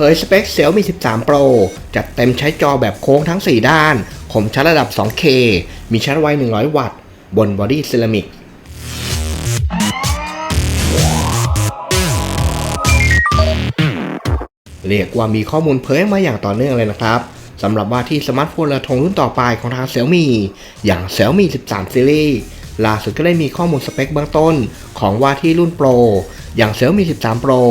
ผยสเปค Xiaomi 13 Pro จัดเต็มใช้จอแบบโค้งทั้ง 4 ด้าน คมชัดระดับ 2K มีชาร์จไว 100 วัตต์ บนบอดี้เซรามิก เรียกว่ามีข้อมูลเผยมาอย่างต่อเนื่องเลยนะครับสำหรับว่าที่สมาร์ทโฟนระทงรุ่นต่อไปของทาง Xiaomi อย่าง Xiaomi 13 Series ล่าสุดก็ได้มีข้อมูลสเปคเบื้องต้นของว่าที่รุ่น Pro อย่าง Xiaomi 13 Pro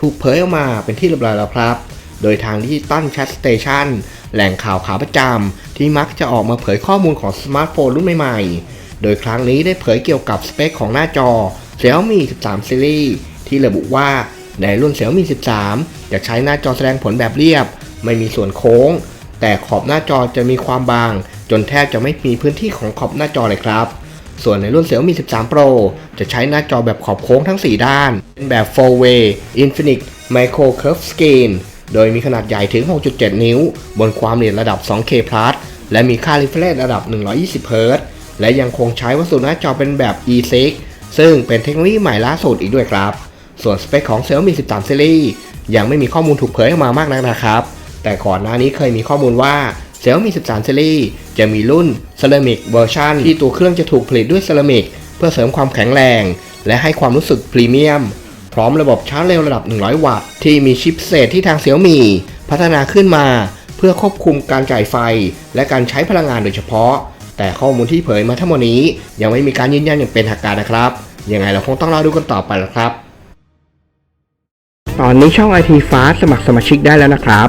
ถูกเผยออกมาเป็นที่เรียบร้อยแล้วครับ โดยทางที่ตั้น Chat Station แหล่งข่าวขาประจำที่มักจะออกมาเผยข้อมูลของสมาร์ทโฟนรุ่นใหม่ๆ โดยครั้งนี้ได้เผยเกี่ยวกับสเปคของหน้าจอ Xiaomi 13 Series ที่ระบุว่าในรุ่น Xiaomi 13 จะใช้หน้าจอแสดงผลแบบเรียบ ไม่มีส่วนโค้ง แต่ขอบหน้าจอจะมีความบาง จนแทบจะไม่มีพื้นที่ของขอบหน้าจอเลยครับ ส่วนในรุ่น Xiaomi 13 Pro จะใช้หน้าจอแบบขอบโค้งทั้ง 4 ด้าน เป็นแบบ 4-way Infinite Micro Curve Screen โดยมีขนาดใหญ่ถึง 6.7 นิ้ว บนความละเอียดระดับ 2K และมีค่า refresh ระดับ 120 Hz และยังคงใช้วัสดุหน้าจอเป็นแบบ e6 ซึ่งเป็นเทคโนโลยีใหม่ล่าสุดอีกด้วยครับ ส่วนสเปคของ Xiaomi 13 Series ยังไม่มีข้อมูลถูกเผยออกมามากนักนะครับ แต่ก่อนหน้านี้เคยมีข้อมูลว่า Xiaomi 13 Series จะมีรุ่น Ceramic Version ที่ตัวเครื่องจะถูกผลิตด้วยเซรามิกเพื่อเสริมความแข็งแรง และให้ความรู้สึกพรีเมียม พร้อมระบบชาร์จเร็วระดับ 100 วัตต์ที่มีชิปเศษที่ทาง Xiaomi พัฒนาขึ้นมา เพื่อควบคุมการจ่ายไฟ และการใช้พลังงานโดยเฉพาะ แต่ข้อมูลที่เผยมาทั้งหมดนี้ ยังไม่มีการยืนยันอย่างเป็นทางการนะครับยังไงเราคงต้องรอดูกันต่อไปละครับตอนนี้ช่อง IT Fast สมัครสมาชิกได้แล้วนะครับ